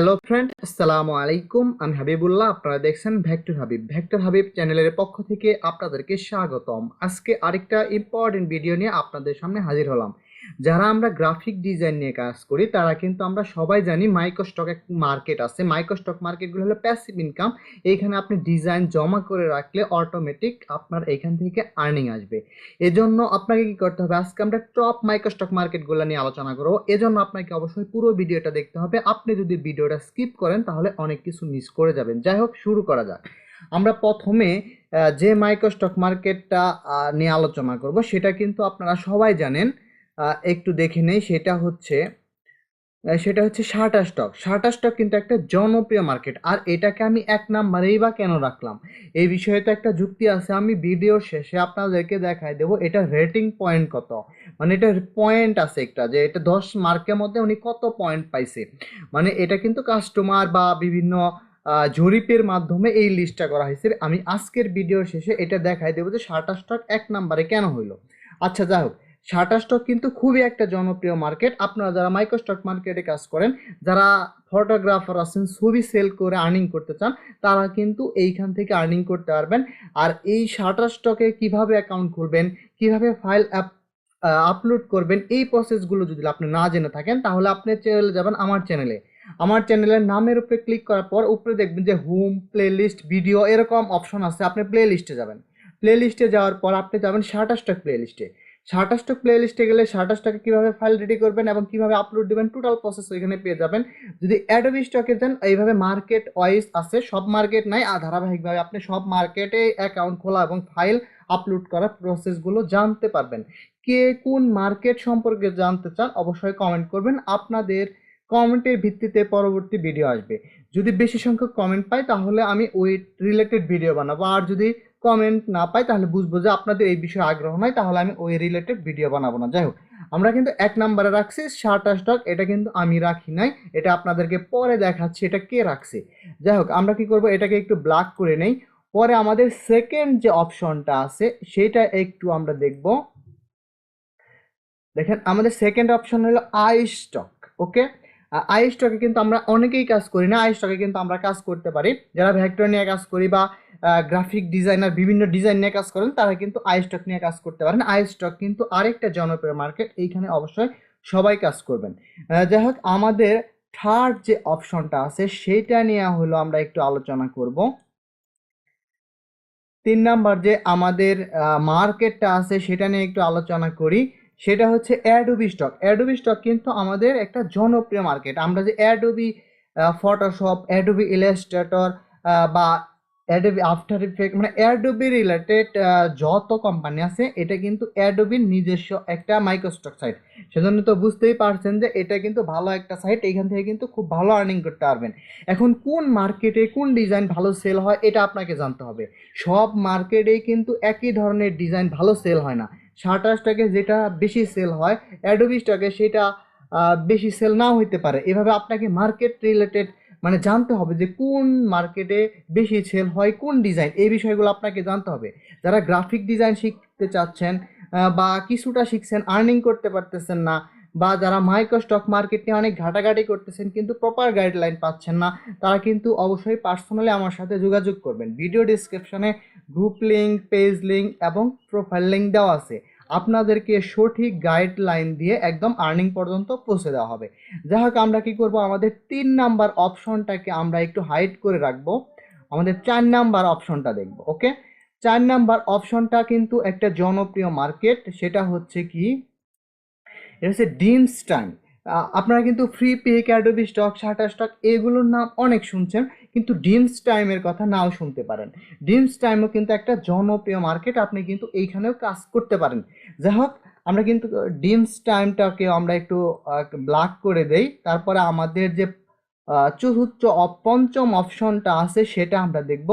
Hello friend আসসালামু আলাইকুম আমি হাবিবুল্লাহ আপনারা দেখছেন ভেক্টর হাবিব ভেক্টর হাবিব চ্যানেলের পক্ষ থেকে আপনাদেরকে স্বাগতম। আজকে আরেকটা ইম্পর্টেন্ট ভিডিও নিয়ে আপনাদের সামনে হাজির হলাম। যারা আমরা গ্রাফিক ডিজাইন নিয়ে কাজ করি, তারা কিন্তু আমরা সবাই জানি মাইক্রোস্টক এক মার্কেট আছে। মাইক্রোস্টক মার্কেটগুলো হলো প্যাসিভ ইনকাম এইখানে আপনি ডিজাইন জমা করে রাখলে অটোমেটিক আপনার এখান থেকে আর্নিং আসবে। এজন্য আপনাকে কি করতে হবে? আজকে আমরা টপ মাইক্রোস্টক মার্কেটগুলো নিয়ে আলোচনা করব। এজন্য আপনাকে অবশ্যই পুরো ভিডিওটা দেখতে হবে। আপনি যদি ভিডিওটা স্কিপ করেন, তাহলে অনেক কিছু মিস করে যাবেন। যাই হোক, শুরু করা যাক। আমরা প্রথমে যে মাইক্রোস্টক মার্কেটটা নিয়ে আলোচনা করব, সেটা কিন্তু আপনারা সবাই জানেন। একটু দেখে নেই, সেটা হচ্ছে সেটা হচ্ছে শার্টা স্টক। শার্টা স্টক কিন্তু একটা জনপ্রিয় মার্কেট। আর এটাকে আমি এক নাম্বারেই বা কেন রাখলাম? এই বিষয়ে তো একটা যুক্তি আছে, আমি ভিডিও শেষে আপনাদেরকে দেখাই দেবো এটা রেটিং পয়েন্ট কত? মানে এটা পয়েন্ট আছে একটা, যে এটা দশ মার্কের মধ্যে উনি কত পয়েন্ট পাইছে? মানে এটা কিন্তু কাস্টমার বা বিভিন্ন জরিপের মাধ্যমে এই লিস্টটা করা হয়েছে। আমি আজকের ভিডিও শেষে এটা দেখাই দেবো যে শার্টা স্টক এক নাম্বারে কেন হইল? আচ্ছা যাই হোক শার্টা স্টক কিন্তু খুবই একটা জনপ্রিয় মার্কেট আপনারা যারা মাইক্রোস্টক মার্কেটে কাজ করেন, যারা ফটোগ্রাফার আছেন, ছবি সেল করে আর্নিং করতে চান, তারা কিন্তু এইখান থেকে আর্নিং করতে পারবেন। আর এই শার্টার স্টকে কীভাবে অ্যাকাউন্ট খুলবেন, কীভাবে ফাইল অ্যাপ আপলোড করবেন, এই প্রসেসগুলো যদি আপনি না জেনে থাকেন, তাহলে আপনি চলে যাবেন আমার চ্যানেলে আমার চ্যানেলের নামের উপরে ক্লিক করার পর উপরে দেখবেন যে হোম প্লে লিস্ট ভিডিও এরকম অপশন আছে, আপনি প্লে লিস্টে যাবেন। প্লে লিস্টে যাওয়ার পর আপনি যাবেন Shutterstock play stock play লিস্টে গেলে স্টকে কীভাবে ফাইল রেডি করবেন এবং কীভাবে আপলোড দেবেন টোটাল প্রসেস ওইখানে পেয়ে যাবেন। যদি অ্যাডোবি স্টকে যান এইভাবে মার্কেট ওয়াইজ আছে, সব মার্কেট নাই, আর ধারাবাহিকভাবে আপনি সব মার্কেটে অ্যাকাউন্ট খোলা এবং ফাইল আপলোড করার প্রসেসগুলো জানতে পারবেন। কে কোন মার্কেট সম্পর্কে জানতে চান, অবশ্যই কমেন্ট করবেন। আপনাদের কমেন্টের ভিত্তিতে পরবর্তী ভিডিও আসবে। যদি বেশি সংখ্যক কমেন্ট পাই, তাহলে আমি ওই রিলেটেড ভিডিও বানাবো। আর যদি কমেন্ট না পাই, তাহলে বুঝব যে আপনাদের এই বিষয়ে আগ্রহ নাই, তাহলে আমি ওই রিলেটেড ভিডিও বানাবো না। যাই হোক, আমরা কিন্তু এক নম্বরে রাখছি শার্টা স্টক এটা কিন্তু আমি রাখি নাই, এটা আপনাদেরকে পরে দেখাচ্ছি, এটা কে রাখছে। যাই হোক, আমরা কি করব, এটাকে একটু ব্ল্যাক করে নেই, পরে আমাদের সেকেন্ড যে অপশনটা আছে, সেটা একটু আমরা দেখব। দেখেন, আমাদের সেকেন্ড অপশন হলো আই স্টক ওকে আই স্টকে কিন্তু আমরা অনেকেই কাজ করি না আই স্টকে কিন্তু আমরা কাজ করতে পারি। যারা ভেক্টর নিয়ে কাজ করি বা গ্রাফিক ডিজাইনার, বিভিন্ন ডিজাইন নিয়ে কাজ করেন, তারা কিন্তু আই স্টক নিয়ে কাজ করতে পারেন। আই স্টক কিন্তু আরেকটা জনপ্রিয় মার্কেট, এইখানে অবশ্যই সবাই কাজ করবেন। যাই হোক, আমাদের থার্ড যে অপশনটা আছে, সেইটা নিয়ে হলো আমরা একটু আলোচনা করব। তিন নাম্বার যে আমাদের মার্কেটটা আছে, সেটা নিয়ে একটু আলোচনা করি। সেটা হচ্ছে অ্যাডোবি স্টক অ্যাডোবি স্টক কিন্তু আমাদের একটা জনপ্রিয় মার্কেট আমরা যে অ্যাডোবি ফটোশপ অ্যাডোবি ইলাস্ট্রেটর বা অ্যাডোবি আফটার ইফেক্ট মানে অ্যাডোবি রিলেটেড যত কোম্পানি আছে, এটা কিন্তু অ্যাডোবির নিজস্ব একটা মাইক্রোস্টক সাইট সেজন্য তো বুঝতেই পারছেন যে এটা কিন্তু ভালো একটা সাইট এখান থেকে কিন্তু খুব ভালো আর্নিং করতে পারবেন। এখন কোন মার্কেটে কোন ডিজাইন ভালো সেল হয়, এটা আপনাকে জানতে হবে। সব মার্কেটেই কিন্তু একই ধরনের ডিজাইন ভালো সেল হয় না। শার্টার স্টকে যেটা বেশি সেল হয় অ্যাডোবি স্টকে সেটা বেশি সেল নাও হইতে পারে। এভাবে আপনাকে মার্কেট রিলেটেড মানে জানতে হবে যে কোন মার্কেটে বেশি সেল হয়, কোন ডিজাইন এই বিষয়গুলো আপনাকে জানতে হবে। যারা গ্রাফিক ডিজাইন শিখতে চাচ্ছেন বা কিছুটা শিখছেন আর্নিং করতে পারতেছেন না, বা যারা মাইক্রো স্টক মার্কেট নিয়ে অনেক ঘাটাঘাটি করতেছেন, কিন্তু প্রপার গাইডলাইন পাচ্ছেন না, তারা কিন্তু অবশ্যই পার্সোনালি আমার সাথে যোগাযোগ করবেন। ভিডিও ডিসক্রিপশনে গ্রুপ লিঙ্ক পেজ লিঙ্ক এবং প্রোফাইল লিঙ্ক দেওয়া আছে। আপনাদেরকে সঠিক গাইডলাইন দিয়ে একদম আর্নিং পর্যন্ত পৌঁছে দেওয়া হবে। যাই হোক, আমরা কী করব? আমাদের তিন নাম্বার অপশনটাকে আমরা একটু হাইড করে রাখব। আমাদের চার নাম্বার অপশনটা দেখব ওকে চার নাম্বার অপশনটা কিন্তু একটা জনপ্রিয় মার্কেট সেটা হচ্ছে কি? এটা হচ্ছে ডিমস টাইম আপনারা কিন্তু Freepik Adobe Stock Shutterstock এগুলোর নাম অনেক শুনছেন, কিন্তু ডিমস টাইমের কথা নাও শুনতে পারেন। ডিমস টাইমও কিন্তু একটা জনপ্রিয় মার্কেট আপনি কিন্তু এইখানেও কাজ করতে পারেন। যাই হোক, আমরা কিন্তু ডিমস টাইমটাকে আমরা একটু ব্ল্যাক করে দেই, তারপরে আমাদের যে চতুর্থ পঞ্চম অপশনটা আছে সেটা আমরা দেখব।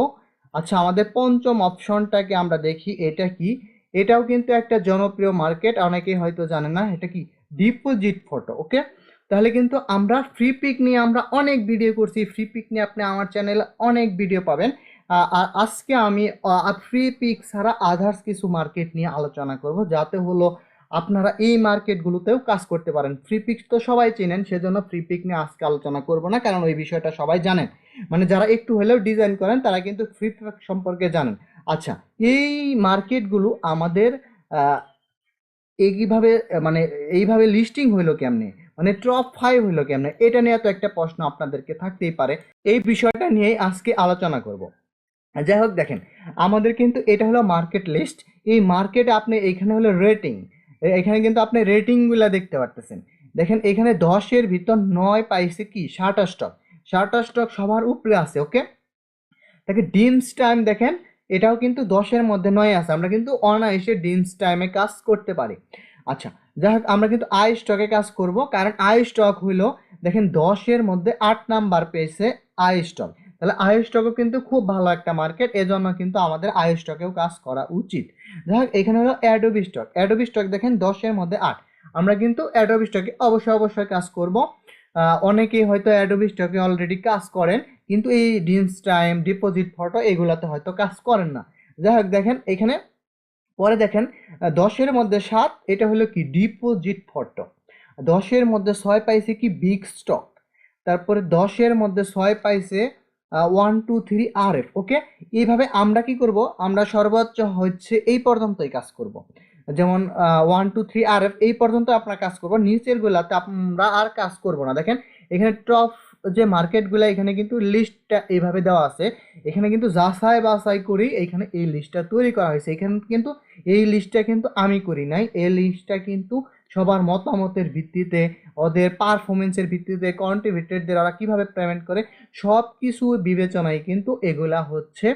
আচ্ছা আমাদের পঞ্চম অপশনটাকে আমরা দেখি, এটা কি? এটাও কিন্তু একটা জনপ্রিয় মার্কেট অনেকেই হয়তো জানে না, এটা কি? ডিপোজিট ফটো ওকে তাহলে কিন্তু আমরা ফ্রি পিক নিয়ে আমরা অনেক ভিডিও করছি ফ্রি পিক নিয়ে আপনি আমার চ্যানেলে অনেক ভিডিও পাবেন। আর আজকে আমি ফ্রি পিক ছাড়া আদার্স কিছু মার্কেট নিয়ে আলোচনা করব, যাতে হলো আপনারা এই মার্কেটগুলোতেও কাজ করতে পারেন। ফ্রি পিক তো সবাই চেনেন, সেজন্য ফ্রি পিক নিয়ে আজকে আলোচনা করব না, কারণ ওই বিষয়টা সবাই জানেন। মানে যারা একটু হলেও ডিজাইন করেন, তারা কিন্তু ফ্রি পিক সম্পর্কে জানেন। আচ্ছা এই মার্কেটগুলো আমাদের এইভাবে মানে এইভাবে লিস্টিং হইল কেমনে? মানে টপ ফাইভ হইল কেমনে? এটা নিয়ে তো একটা প্রশ্ন আপনাদেরকে থাকতেই পারে। এই বিষয়টা নিয়েই আজকে আলোচনা করব। যাই হোক, দেখেন, আমাদের কিন্তু এটা হলো মার্কেট লিস্ট এই মার্কেটে আপনি এখানে হলো রেটিং এখানে কিন্তু আপনি রেটিংগুলো দেখতে পারতেছেন। দেখেন, এখানে দশের ভিতর নয় পাইছে কি? ষাট স্টক ষাট স্টক সবার উপরে আছে ওকে দেখে ডিমস টাইম দেখেন এটাও কিন্তু দশের মধ্যে নয় আছে। আমরা কিন্তু অনায়াসে ডিমস টাইমে কাজ করতে পারি। আচ্ছা যাই হোক, আমরা কিন্তু আই স্টকে কাজ করব। কারণ আই স্টক হইল, দেখেন, দশের মধ্যে আট নাম্বার পেয়েছে আই স্টক তাহলে আই স্টকও কিন্তু খুব ভালো একটা মার্কেট এজন্য কিন্তু আমাদের আই স্টকেও কাজ করা উচিত। যাই হোক, এখানে হলো অ্যাডোবি স্টক অ্যাডোবি স্টক দেখেন, দশের মধ্যে আট। আমরা কিন্তু অ্যাডোবি স্টকে অবশ্যই অবশ্যই কাজ করব। অনেকেই হয়তো অ্যাডোবি স্টকে অলরেডি কাজ করেন, কিন্তু এই ডিন্স টাইম ডিপোজিট ফটো এগুলাতে হয়তো কাজ করেন না। যাই হোক, দেখেন, এখানে পরে দেখেন দশের মধ্যে সাত, এটা হলো কি? ডিপোজিট ফটো দশের মধ্যে ছয় পাইছে কি? বিগ স্টক তারপরে দশের মধ্যে ছয় পাইছে one two three R F okay এইভাবে আমরা কি করব? আমরা সর্বোচ্চ হচ্ছে এই পর্যন্তই কাজ করব। যেমন one two three R F এই পর্যন্ত আপনার কাজ করব। নিচের গুলাতে আমরা আর কাজ করব না। দেখেন, এখানে টপ যে মার্কেটগুলো এখানে কিন্তু লিস্টটা এইভাবে দেওয়া আছে। এখানে কিন্তু যাচাই বাছাই করি এখানে এই লিস্টটা তৈরি করা হয়েছে। এখানে কিন্তু এই লিস্টটা কিন্তু আমি করি নাই। এই লিস্টটা কিন্তু সবার মতামতের ভিত্তিতে, ওদের পারফরমেন্সের ভিত্তিতে কন্ট্রিবিউটেডদের ওরা কীভাবে পেমেন্ট করে সব কিছু বিবেচনায় কিন্তু এগুলা হচ্ছে,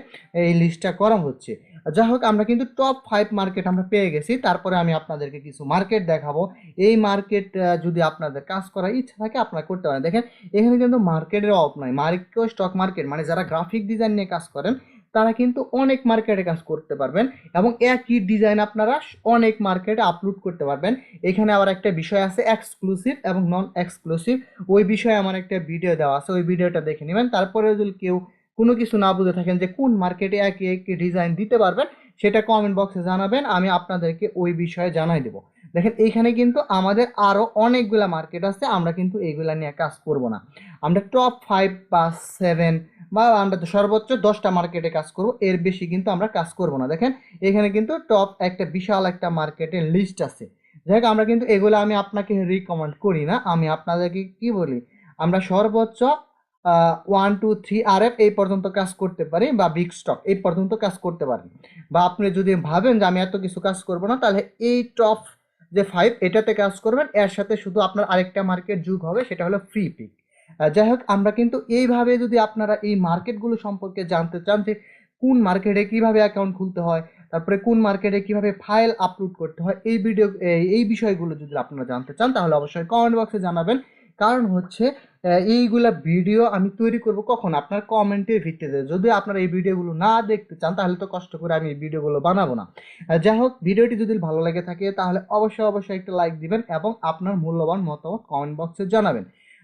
এই লিস্টটা করা হচ্ছে। যাই হোক, আমরা কিন্তু টপ ফাইভ মার্কেট আমরা পেয়ে গেছি। তারপরে আমি আপনাদেরকে কিছু মার্কেট দেখাবো। এই মার্কেট যদি আপনাদের কাজ করার ইচ্ছা থাকে, আপনারা করতে পারেন। দেখেন, এখানে কিন্তু মার্কেটের অফ নয় মার্কেট স্টক মার্কেট মানে যারা গ্রাফিক ডিজাইন নিয়ে কাজ করেন তারা কিন্তু অনেক মার্কেটে কাজ করতে পারবেন এবং একই ডিজাইন আপনারা অনেক মার্কেটে আপলোড করতে পারবেন। এখানে আবার একটা বিষয় আছে এক্সক্লুসিভ এবং নন এক্সক্লুসিভ ওই বিষয়ে আমার একটা ভিডিও দেওয়া আছে, ওই ভিডিওটা দেখে নেবেন। তারপরে যদি কেউ কোনো কিছু না বুঝে থাকেন যে কোন মার্কেটে একই একই ডিজাইন দিতে পারবেন, সেটা কমেন্ট বক্সে জানাবেন, আমি আপনাদেরকে ওই বিষয়ে জানাই দেবো। দেখেন, এইখানে কিন্তু আমাদের আরও অনেকগুলা মার্কেট আছে, আমরা কিন্তু এইগুলা নিয়ে কাজ করব না। আমরা টপ ফাইভ বা সেভেন বা আমরা সর্বোচ্চ দশটা মার্কেটে কাজ করব, এর বেশি কিন্তু আমরা কাজ করব না। দেখেন, এখানে কিন্তু টপ একটা বিশাল একটা মার্কেটের লিস্ট আছে। যাই আমরা কিন্তু এগুলো আমি আপনাকে রিকমেন্ড করি না, আমি আপনাদেরকে কি বলি? আমরা সর্বোচ্চ one two three R F এই পর্যন্ত কাজ করতে পারি বা বিগ স্টক এই পর্যন্ত কাজ করতে পারি। বা আপনি যদি ভাবেন যে আমি এত কিছু কাজ করব না, তাহলে এই টপ যে ফাইভ এটাতে কাজ করবেন, এর সাথে শুধু আপনার আরেকটা মার্কেট যুগ হবে, সেটা হলো ফ্রি পিক যাই হোক, আমরা কিন্তু এইভাবে যদি আপনারা এই মার্কেটগুলো সম্পর্কে জানতে চান যে কোন মার্কেটে কীভাবে অ্যাকাউন্ট খুলতে হয়, তারপরে কোন মার্কেটে কীভাবে ফাইল আপলোড করতে হয়, এই ভিডিও এই- বিষয়গুলো যদি আপনারা জানতে চান, তাহলে অবশ্যই কমেন্ট বক্সে জানাবেন। কারণ হচ্ছে এইগুলা ভিডিও আমি তৈরি করব কখন? আপনার কমেন্টের ভিত্তিতে। যদি আপনারা এই ভিডিওগুলো না দেখতে চান, তাহলে তো কষ্ট করে আমি এই ভিডিওগুলো বানাবো না। যাই হোক, ভিডিওটি যদি ভালো লেগে থাকে, তাহলে অবশ্যই অবশ্যই একটা লাইক দিবেন এবং আপনার মূল্যবান মতামত কমেন্ট বক্সে জানাবেন।